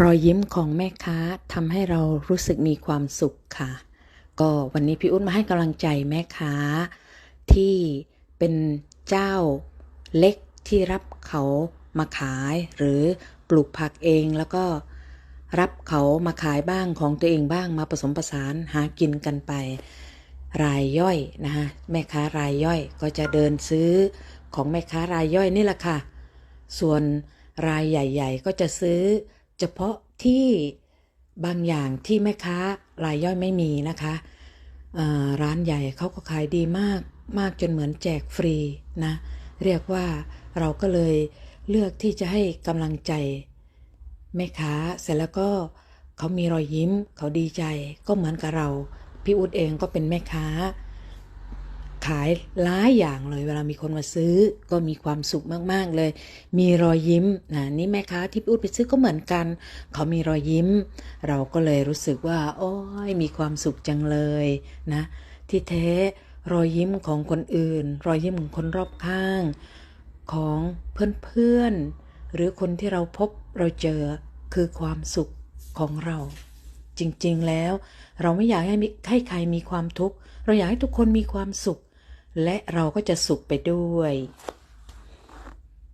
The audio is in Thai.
รอยยิ้มของแม่ค้าทำให้เรารู้สึกมีความสุขค่ะ ก็วันนี้พี่อุ้นมาให้กำลังใจแม่ค้า ที่เป็นเจ้าเล็กที่รับเขามาขาย หรือปลูกผักเองแล้วก็รับเขามาขายบ้างของตัวเองบ้างมาผสมผสานหากินกันไป รายย่อยนะคะแม่ค้ารายย่อยก็จะเดินซื้อของแม่ค้ารายย่อยนี่แหละค่ะ ส่วนรายใหญ่ ๆ ก็จะซื้อ เฉพาะที่บางอย่างที่แม่ค้ารายย่อยไม่มีนะคะร้านใหญ่เขาก็ขายดีมากมากจนเหมือนแจกฟรีนะ เรียกว่าเราก็เลยเลือกที่จะให้กำลังใจแม่ค้าเสร็จแล้วก็เขามีรอยยิ้ม เขาดีใจก็เหมือนกับเรา พี่อุดเองก็เป็นแม่ค้า ขายหลายอย่างเลย เวลามีคนมาซื้อก็มีความสุขมากๆเลย มีรอยยิ้มนะนี่แม่ค้าที่พี่อุดไปซื้อก็เหมือนกัน เขามีรอยยิ้ม เราก็เลยรู้สึกว่า โอ้ยมีความสุขจังเลยนะ ที่แท้รอยยิ้มของคนอื่น รอยยิ้มของคนรอบข้าง ของเพื่อนๆ หรือคนที่เราพบเราเจอคือความสุขของเรา จริงๆแล้ว เราไม่อยากให้ให้ใครมีความทุกข์เราอยากให้ทุกคนมีความสุข และเราก็จะสุขไปด้วย